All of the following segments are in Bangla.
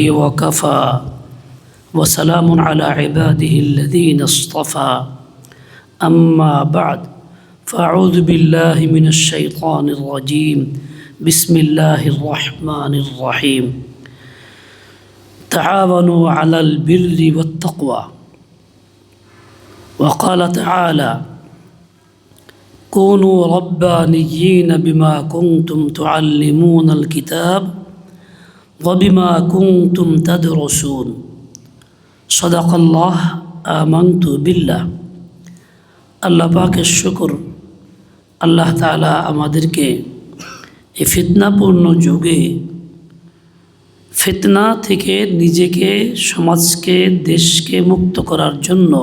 وكفى وسلام على عباده الذين اصطفى. أما بعد فأعوذ بالله من الشيطان الرجيم. بسم الله الرحمن الرحيم. تعاونوا على البر والتقوى. وقال تعالى كونوا ربانيين بما كنتم تعلمون الكتاب وبما كنتم تدرسون صدق الله آمنت بالله আল্লাহ পাকের শুকর আল্লাহ তালা আমাদেরকে এই ফিতনাপূর্ণ যুগে ফিতনা থেকে নিজেকে সমাজকে দেশকে মুক্ত করার জন্য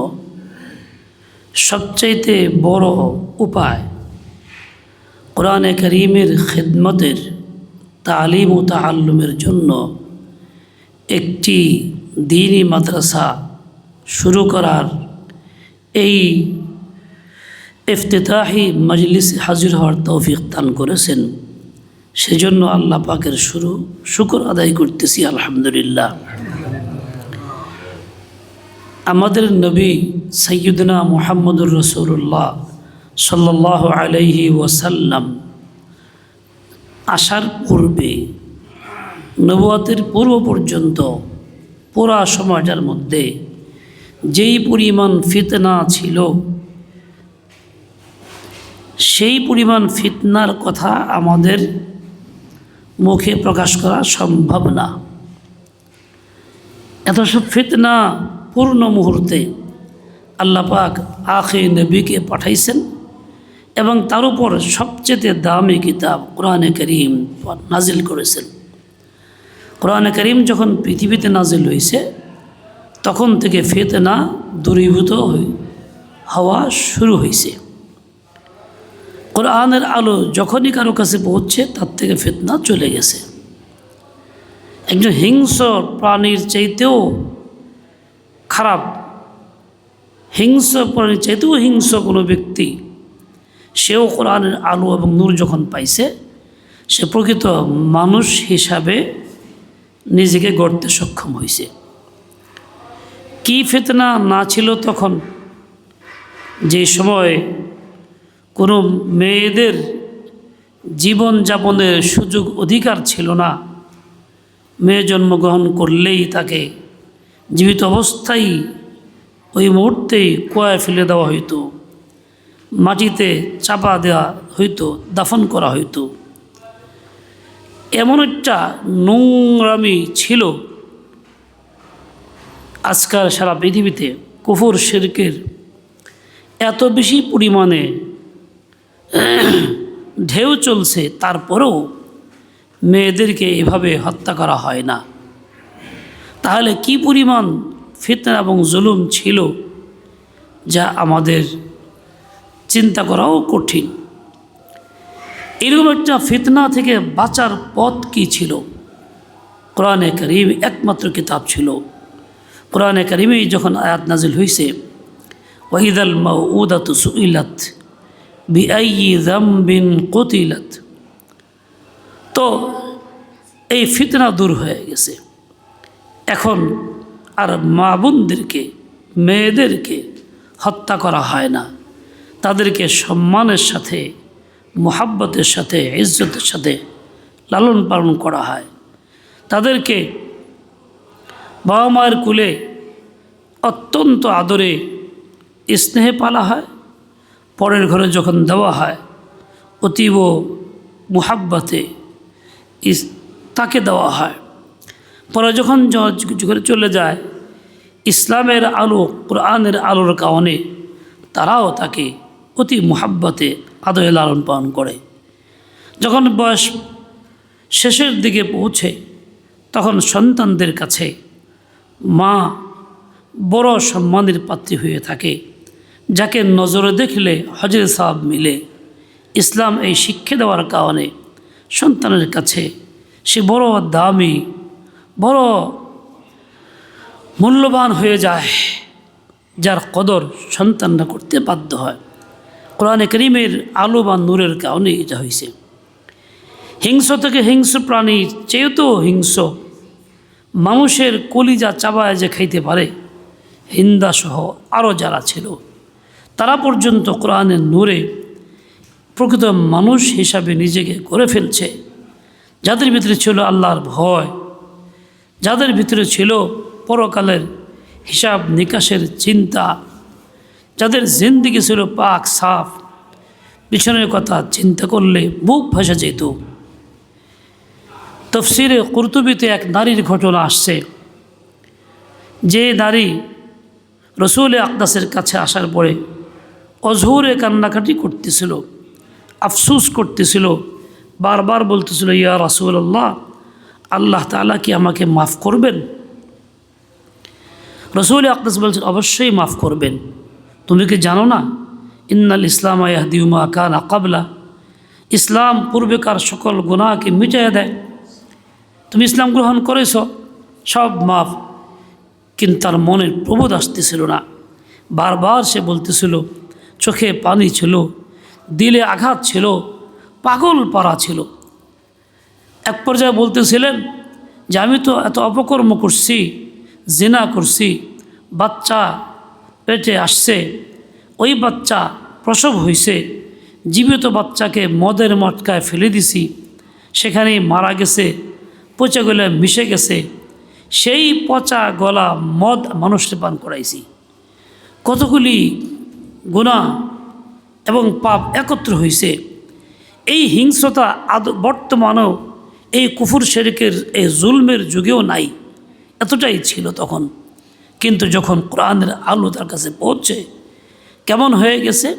সবচাইতে বড় উপায় কোরআনে করিমের খেদমতের তালিম ও তাল্লুমের জন্য একটি দিনই মাদ্রাসা শুরু করার এই ইফতেতাহি মজলিসে হাজির হওয়ার তৌফিক দান করেছেন। সেজন্য আল্লাহ পাকের শুরু শুকর আদায় করতেছি, আলহামদুলিল্লাহ। আমাদের নবী সৈয়দনা মোহাম্মদুর রসুল্লাহ সাল্লাহ আলাইহি ওয়াসাল্লাম আসার পূর্বে, নবুয়াতের পূর্ব পর্যন্ত, পুরা সমাজের মধ্যে যেই পরিমাণ ফিতনা ছিল, সেই পরিমাণ ফিতনার কথা আমাদের মুখে প্রকাশ করা সম্ভব না। এত সব ফিতনা পূর্ণ মুহূর্তে আল্লাপাক আখে নবীকে পাঠাইছেন। এবং তার উপর সবচেয়ে দামি কিতাব কোরআনে করিম নাজিল করেছেন। কোরআনে করিম যখন পৃথিবীতে নাজিল হয়েছে তখন থেকে ফেতনা দূরীভূত হওয়া শুরু হয়েছে কোরআনের আলো যখনই কারও কাছে পৌঁছছে, তার থেকে ফেতনা চলে গেছে। একজন হিংস্র প্রাণীর চাইতেও খারাপ, হিংস্র প্রাণীর চাইতেও হিংস্র কোনো ব্যক্তি সেও কোরআনের আলো এবং নূর যখন পাইছে, সে প্রকৃত মানুষ হিসাবে নিজেকে গড়তে সক্ষম হয়েছে কি ফেতনা না ছিল তখন? যে সময় কোনো মেয়েদের জীবন যাপনের সুযোগ অধিকার ছিল না, মেয়ে জন্মগ্রহণ করলেই তাকে জীবিত অবস্থায় ওই মুহূর্তেই কোয়ায় ফেলে দেওয়া হইতো। মাটিতে চাপা দেওয়া হইতো, দাফন করা হইতো। এমন একটা নোংরামি ছিল আজকাল সারা পৃথিবীতে কুফুর শেরকের এত বেশি পরিমাণে ঢেউ চলছে, তারপরেও মেয়েদেরকে এভাবে হত্যা করা হয় না। তাহলে কি পরিমাণ ফিতনা এবং জুলুম ছিল যা আমাদের চিন্তা করাও কঠিন। এরকম একটা ফিতনা থেকে বাঁচার পথ কি ছিল? কোরআনে করিম একমাত্র কিতাব ছিল। কোরআনে করিমে যখন আয়াত নাজিল হয়েছে ওয়াহিদাল মাউদাত সুইলাত জাম্বিন কতিলাত। তো এই ফিতনা দূর হয়ে গেছে। এখন আর মা বোনদেরকে, মেয়েদেরকে হত্যা করা হয় না। তাদেরকে সম্মানের সাথে, মোহাব্বতের সাথে, ইজ্জতের সাথে লালন পালন করা হয়। তাদেরকে বাবা মায়ের কুলে অত্যন্ত আদরে স্নেহে পালা হয়। পরের ঘরে যখন দেওয়া হয়, অতীব মোহাব্বতে তাকে দেওয়া হয়। পরে যখন ঘরে চলে যায়, ইসলামের আলো, কোরআনের আলোর কারণে তারাও তাকে অতি মোহাব্বতে আদরে লালন পালন করে। যখন বয়স শেষের দিকে পৌঁছে, তখন সন্তানদের কাছে মা বড় সম্মানের পাত্রী হয়ে থাকে, যাকে নজরে দেখলে হজরে সাহাব মিলে। ইসলাম এই শিক্ষা দেওয়ার কারণে সন্তানের কাছে সে বড় দামি, বড় মূল্যবান হয়ে যায়, যার কদর সন্তানরা করতে বাধ্য হয়। কোরআনে করিমের আলো বা নূরের কারণে এটা হয়েছে। হিংস্র থেকে হিংস্র প্রাণীর চেয়েও তো হিংস্র। মানুষের কলিজা চাবায় যে খাইতে পারে হিন্দাসহ আরও যারা ছিল, তারা পর্যন্ত কোরআনের নূরে প্রকৃত মানুষ হিসাবে নিজেকে করে ফেলছে। যাদের ভিতরে ছিল আল্লাহর ভয়, যাদের ভিতরে ছিল পরকালের হিসাব নিকাশের চিন্তা যাদের জিন্দিগি ছিল পাক, সাফ। পিছনের কথা চিন্তা করলে বুক ভাসা যেত। তফসিরে কুর্তুবিতে এক নারীর ঘটনা আসছে। যে নারী রসুল আকদাসের কাছে আসার পরে অঝোরে কান্নাকাটি করতেছিল, আফসুস করতেছিল, বারবার বলতেছিল, ইয়া রাসুল আল্লাহ আল্লাহ তালা কি আমাকে মাফ করবেন? রসুল আকদাস বলছেন, অবশ্যই মাফ করবেন। তুমি কি জানো না? ইন্নাল ইসলাম ইয়াহদিউমা কান আকাবলা ইসলাম পূর্বেকার সকল গুণাকে মিটিয়ে দেয়। তুমি ইসলাম গ্রহণ করেছ, সব মাফ। কিন্তু তার মনের প্রবোধ আসতেছিল না। বারবার সে বলতেছিল, চোখে পানি ছিল, দিলে আঘাত ছিল, পাগল পাড়া ছিল। এক পর্যায়ে বলতেছিলেন, যে আমি তো এত অপকর্ম করছি, জেনা করছি, বাচ্চা পেটে আসছে। ওই বাচ্চা প্রসব হয়েছে জীবিত বাচ্চাকে মদের মটকায় ফেলে দিছি। সেখানেই মারা গেছে, পচা গলা মিশে গেছে। সেই পচা গলা মদ মানুষকে পান করাইছি। কতগুলি গুণা এবং পাপ একত্র হয়েছে এই হিংস্রতা আদ, বর্তমানেও এই কুফুর শেরিকের এই জুলমের যুগেও নাই। এতটাই ছিল তখন। কিন্তু যখন কোরআনের আলো তার কাছে পৌঁছে, কেমন হয়ে গেছে?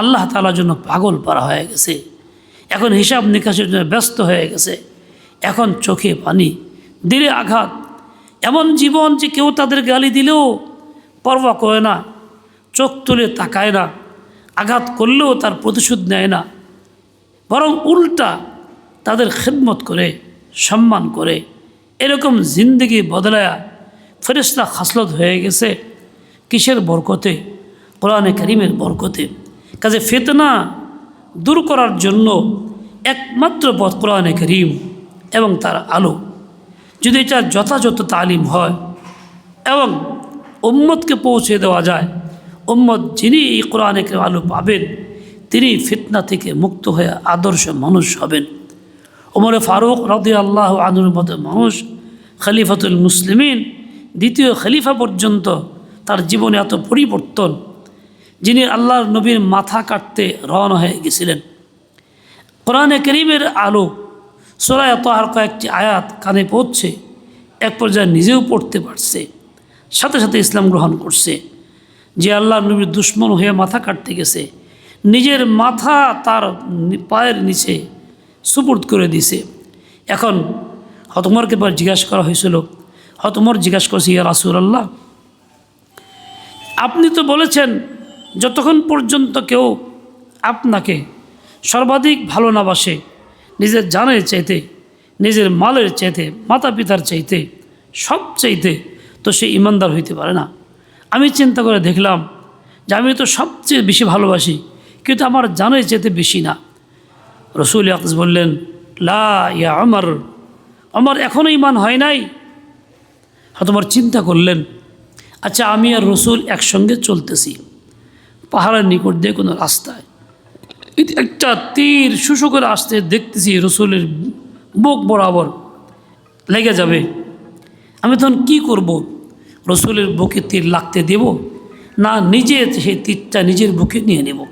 আল্লাহ তালার জন্য পাগল পারা হয়ে গেছে। এখন হিসাব নিকাশের জন্য ব্যস্ত হয়ে গেছে। এখন চোখে পানি, দিলে আঘাত। এমন জীবন যে কেউ তাদের গালি দিলেও পরবা করে না, চোখ তুলে তাকায় না, আঘাত করলেও তার প্রতিশোধ নেয় না। বরং উল্টা তাদের খেদমত করে, সম্মান করে। এরকম জিন্দগি বদলায়া ফেরিস্তা খাসলত হয়ে গেছে কিসের বরকতে? কোরআনে করিমের বরকতে। কাজে ফেতনা দূর করার জন্য একমাত্র পথ কোরআনে করিম এবং তার আলো। যদি এটা যথাযথ তালিম হয় এবং উম্মতকে পৌঁছে দেওয়া যায়, উম্মত যিনি এই কোরআনে আলো পাবেন, তিনি ফিতনা থেকে মুক্ত হয়ে আদর্শ মানুষ হবেন। ওমরে ফারুক রদি আল্লাহ আনুর মতো মানুষ, খলিফাতুল মুসলিমিন দ্বিতীয় খলিফা পর্যন্ত তার জীবনে এত পরিবর্তন যিনি আল্লাহর নবীর মাথা কাটতে রওনা হয়ে গেছিলেন। কোরআনে করিমের আলো সোরায় তোহার কয়েকটি আয়াত কানে পড়ছে এক পর্যায়ে নিজেও পড়তে পারছে। সাথে সাথে ইসলাম গ্রহণ করছে। যে আল্লাহ নবীর দুশ্মন হয়ে মাথা কাটতে গেছে, নিজের মাথা তার পায়ের নিচে সুপুর্দ করে দিছে। এখন হতমরকে এবার জিজ্ঞাসা করা হয়েছিল হতমর জিজ্ঞাসা করছে, ইয়া রাসুল্লাহ আপনি তো বলেছেন, যতক্ষণ পর্যন্ত কেউ আপনাকে সর্বাধিক ভালো না বাসে, নিজের জানের চাইতে, নিজের মালের চাইতে মাতা পিতার চাইতে, সব চাইতে তো সে ইমানদার হইতে পারে না। আমি চিন্তা করে দেখলাম যে আমি তো সবচেয়ে বেশি ভালোবাসি, কিন্তু আমার জানের চাইতে বেশি না। রসুল আকস বললেন, লা ইয়া আমার আমার এখনও ইমান হয় নাই? তোমার চিন্তা করলেন আচ্ছা আমি আর রসুল একসঙ্গে চলতেছি, পাহাড়ের নিকট দিয়ে কোনো রাস্তায়। একটা তীর শুশু করে আসতে দেখতেছি রসুলের বুক বরাবর লেগে যাবে। আমি তখন কি করব? রসুলের বুকে তীর লাগতে দেব? না, নিজে সেই তীরটা নিজের বুকে নিয়ে নেব?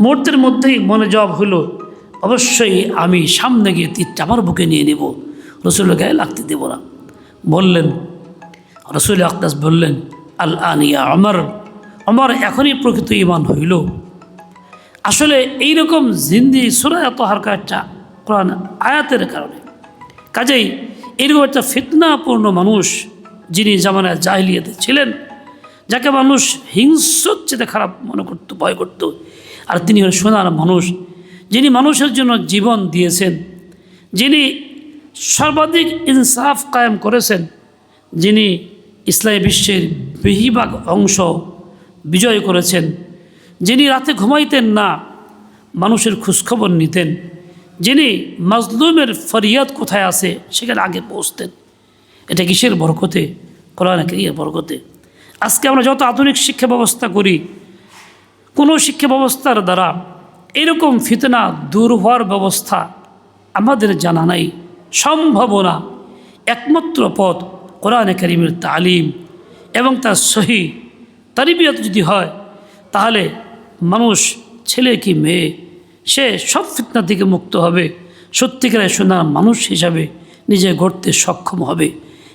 মুহূর্তের মধ্যেই মনে জব হলো অবশ্যই আমি সামনে গিয়ে তীরটা আমার বুকে নিয়ে নেব। রসুলের গায়ে লাগতে দেব না। বললেন, রসুল আকদাস বললেন আল আনিয়া আমার আমার এখনই প্রকৃত ইমান হইল। আসলে এইরকম জিন্দি সুরা এত হারকা একটা কোরআন আয়াতের কারণে। কাজেই এরকম একটা ফিতনাপূর্ণ মানুষ যিনি জামানায় জাহিলিয়াতে ছিলেন, যাকে মানুষ হিংস্র চেতে খারাপ মনে করতো, ভয় করত, আর তিনি হলেন সোনার মানুষ, যিনি মানুষের জন্য জীবন দিয়েছেন, যিনি সর্বাধিক ইনসাফ কায়েম করেছেন যিনি ইসলামী বিশ্বের বেশিরভাগ অংশ বিজয় করেছেন, যিনি রাতে ঘুমাইতেন না, মানুষের খোঁজখবর নিতেন, যিনি মাজলুমের ফরিয়াদ কোথায় আছে সেখানে আগে পৌঁছতেন। এটা কিসের বরকতে? কোরআন এর বরকতে। আজকে আমরা যত আধুনিক শিক্ষা ব্যবস্থা করি, কোনো শিক্ষা ব্যবস্থার দ্বারা এরকম ফিতনা দূর হওয়ার ব্যবস্থা আমাদের জানা নাই। সম্ভাবনা একমাত্র পথ কোরআনে করিমের তালিম এবং তার সহি তারিবিয়ত যদি হয়, তাহলে মানুষ ছেলে কি মেয়ে, সে সব ফিতনা থেকে মুক্ত হবে। সত্যিকারের সোনার মানুষ হিসাবে নিজে গড়তে সক্ষম হবে।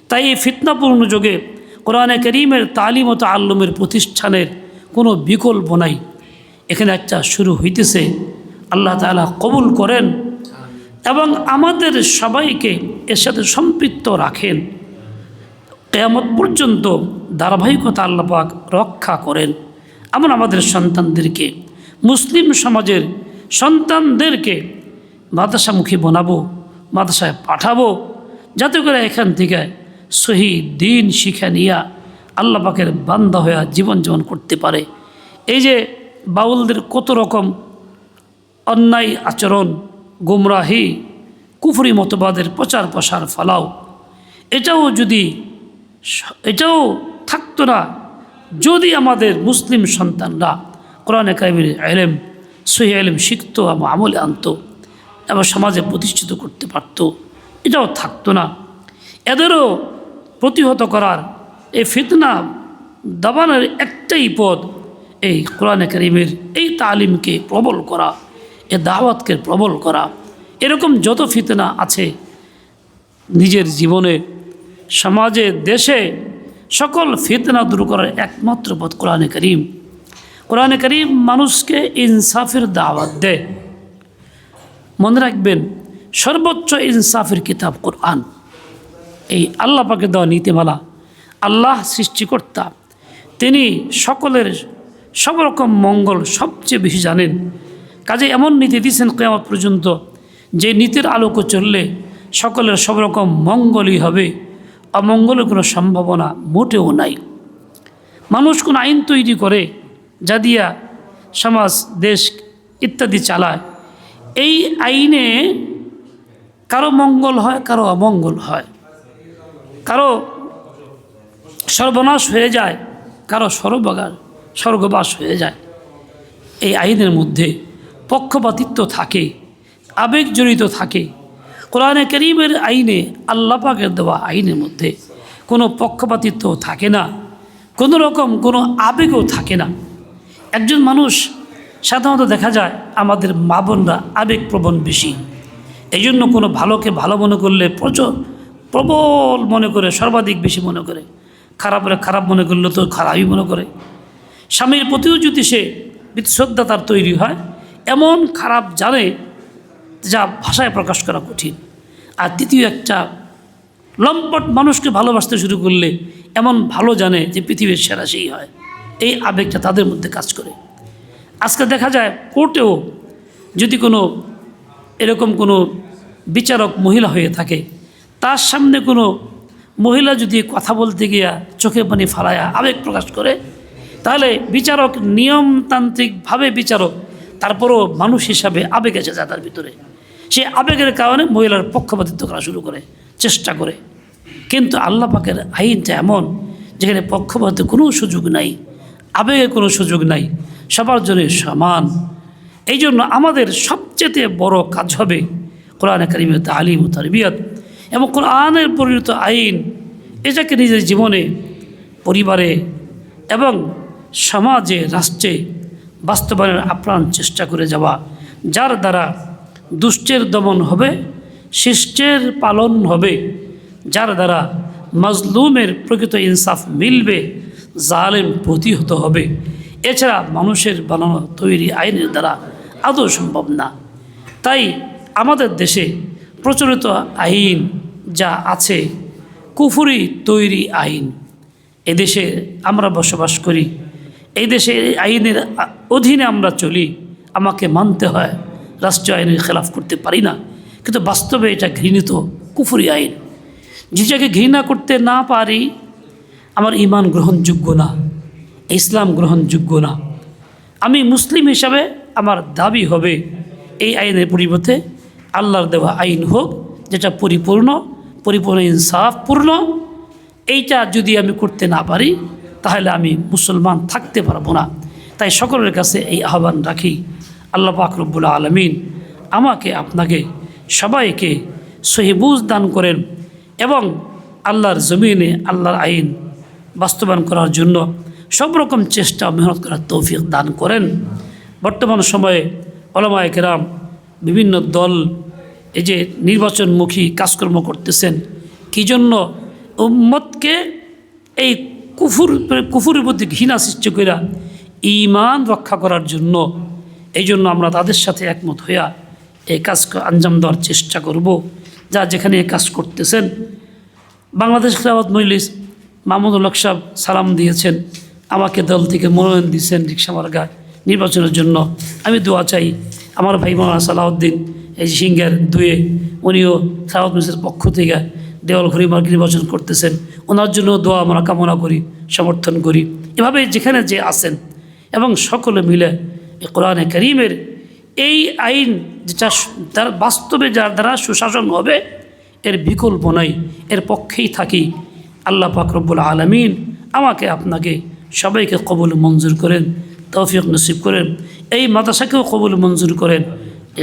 তাই এই ফিতনাপূর্ণ যুগে কোরআনে করিমের তালিম ও তাল্লুমের প্রতিষ্ঠানের কোনো বিকল্প নাই। এখানে একটা শুরু হইতেছে। আল্লাহ তাআলা কবুল করেন এবং আমাদের সবাইকে এর সাথে সম্পৃক্ত রাখেন। কেয়ামত পর্যন্ত ধারাবাহিকতা আল্লাপাক রক্ষা করেন। এমন আমাদের সন্তানদেরকে, মুসলিম সমাজের সন্তানদেরকে মাদ্রাসামুখী বানাবো, মাদ্রাসায় পাঠাবো, যাতে করে এখান থেকে সহি দিন শিখা নিয়া আল্লাপাকের বান্দা হয়ে জীবন জীবন করতে পারে। এই যে বাউলদের কত রকম অন্যায় আচরণ গুমরাহি, কুফরি মতবাদের প্রচার প্রসার ফলাও। এটাও যদি এটাও থাকতো না, যদি আমাদের মুসলিম সন্তানরা কোরআনে কাবির আলেম, সহি আলেম শিখতো এবং আমলে আনতো এবং সমাজে প্রতিষ্ঠিত করতে পারত, এটাও থাকতো না। এদেরও প্রতিহত করার এই ফিতনা দাবানের একটাই পদ এই কোরআনে করিমের এই তালিমকে প্রবল করা। এ দাওয়াতকে প্রবল করা। এরকম যত ফিতনা আছে, নিজের জীবনে, সমাজে, দেশে, সকল ফিতনা দূর করার একমাত্র পথ কোরআনে করিম। কোরআনে করিম মানুষকে ইনসাফের দাওয়াত দেয়। মনে রাখবেন, সর্বোচ্চ ইনসাফের কিতাব কোরআন। এই আল্লাহ পাকে দেওয়া নীতিমালা, আল্লাহ সৃষ্টিকর্তা। তিনি সকলের সব রকম মঙ্গল সবচেয়ে বেশি জানেন। কাজে এমন নীতি দিয়েছেন কেয়ামত পর্যন্ত যে নীতির আলোকে চললে সকলের সব রকম মঙ্গলই হবে। অমঙ্গলের কোনো সম্ভাবনা মোটেও নাই। মানুষ কোন আইন তৈরি করে যা দিয়া সমাজ, দেশ ইত্যাদি চালায়, এই আইনে কারও মঙ্গল হয়, কারও অমঙ্গল হয়। কারও সর্বনাশ হয়ে যায়, কারও সর্বগার স্বর্গবাস হয়ে যায়। এই আইনের মধ্যে পক্ষপাতিত্ব থাকে আবেগ জড়িত থাকে। কোরআনে করিমের আইনে আল্লাপাকের দেওয়া আইনের মধ্যে কোনো পক্ষপাতিত্ব থাকে না, কোনো রকম কোনো আবেগও থাকে না। একজন মানুষ সাধারণত দেখা যায় আমাদের মা বোনরা আবেগপ্রবণ বেশি। এই জন্য কোনো ভালোকে ভালো মনে করলে প্রচুর প্রবল মনে করে, সর্বাধিক বেশি মনে করে। খারাপরে খারাপ মনে করলে তো খারাপই মনে করে। স্বামীর প্রতিও যদি সে শ্রদ্ধা তার তৈরি হয় এমন খারাপ জানে যা ভাষায় প্রকাশ করা কঠিন। আর দ্বিতীয় একটা, লম্পট মানুষকে ভালোবাসতে শুরু করলে এমন ভালো জানে যে পৃথিবীর সেরা সেই হয়। এই আবেগটা তাদের মধ্যে কাজ করে। আজকে দেখা যায় কোর্টেও যদি কোনো, এরকম কোনো বিচারক মহিলা হয়ে থাকে, তার সামনে কোনো মহিলা যদি কথা বলতে গিয়া চোখে পানি ফালায়া আবেগ প্রকাশ করে, তাহলে বিচারক নিয়মতান্ত্রিকভাবে বিচারক তারপরও মানুষ হিসাবে আবেগ আছে যায় তার ভিতরে। সে আবেগের কারণে মহিলার পক্ষপাতিত্ব করা শুরু করে, চেষ্টা করে। কিন্তু আল্লাহ পাকের আইনটা এমন, যেখানে পক্ষপাতিত্ব কোনো সুযোগ নাই, আবেগে কোনো সুযোগ নাই, সবার জন্য সমান। এই জন্য আমাদের সবচেয়ে বড় কাজ হবে কোরআনে কারিমের তালিম ও তারবিয়ত এবং কোরআনের পরিণত আইন, এটাকে নিজের জীবনে, পরিবারে এবং সমাজে, রাষ্ট্রে বাস্তবায়নের আপ্রাণ চেষ্টা করে যাওয়া, যার দ্বারা দুষ্টের দমন হবে, শিষ্টের পালন হবে, যার দ্বারা মজলুমের প্রকৃত ইনসাফ মিলবে, জালেম প্রতিহত হবে। এছাড়া মানুষের বানানো তৈরি আইনের দ্বারা আদৌ সম্ভব না। তাই আমাদের দেশে প্রচলিত আইন যা আছে, কুফুরি তৈরি আইন। এদেশে আমরা বসবাস করি এই দেশে এই আইনের অধীনে আমরা চলি, আমাকে মানতে হয়, রাষ্ট্রীয় আইনের খেলাফ করতে পারি না। কিন্তু বাস্তবে এটা ঘৃণিত কুফুরি আইন। যেটাকে ঘৃণা করতে না পারি, আমার ইমান গ্রহণযোগ্য না, ইসলাম গ্রহণযোগ্য না। আমি মুসলিম হিসাবে আমার দাবি হবে, এই আইনের পরিবর্তে আল্লাহর দেওয়া আইন হোক, যেটা পরিপূর্ণ পরিপূর্ণ ইনসাফপূর্ণ, এইটা যদি আমি করতে না পারি তাহলে আমি মুসলমান থাকতে পারব না। তাই সকলের কাছে এই আহ্বান রাখি, আল্লাহ পাকরবুল আলমিন আমাকে, আপনাকে সবাইকে সহিবুজ দান করেন এবং আল্লাহর জমিনে আল্লাহর আইন বাস্তবায়ন করার জন্য সব রকম চেষ্টা মেহনত করার তৌফিক দান করেন। বর্তমান সময়ে ওলামায় কেরাম বিভিন্ন দল এই যে নির্বাচনমুখী কাজকর্ম করতেছেন, কী জন্য উম্মতকে এই কুফুর, কুফুরের প্রতি ঘৃণা সৃষ্টি করিয়া ইমান রক্ষা করার জন্য, এই জন্য আমরা তাদের সাথে একমত হইয়া এই কাজ আঞ্জাম দেওয়ার চেষ্টা করব। যা যেখানে এই কাজ করতেছেন। বাংলাদেশ খেলাফত মজলিস মাহমুদুল হক সাহেব সালাম দিয়েছেন। আমাকে দল থেকে মনোনয়ন দিয়েছেন রিক্সা মার্গা নির্বাচনের জন্য। আমি দোয়া চাই আমার ভাই মৌলানা সালাউদ্দিন এই সিঙ্গার দুয়ে, উনিও সালাউদ মিসের পক্ষ থেকে দেওয়াল ঘড়ি মার্গ নির্বাচন করতেছেন, ওনার জন্য দোয়া আমরা কামনা করি, সমর্থন করি। এভাবে যেখানে যে আসেন এবং সকলে মিলে কোরআনে করিমের এই আইন যেটা তার বাস্তবে যার দ্বারা সুশাসন হবে, এর বিকল্প নাই। এর পক্ষেই থাকি। আল্লাহ পাকরবুল আলমিন আমাকে আপনাকে সবাইকে কবুল মঞ্জুর করেন, তৌফিক নসিব করেন। এই মাদ্রাসাকেও কবুল মঞ্জুর করেন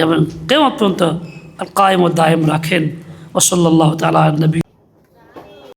এবং কেমন পর্যন্ত কায়েম দায়েম রাখেন। ওসল্লাহ তালা নবী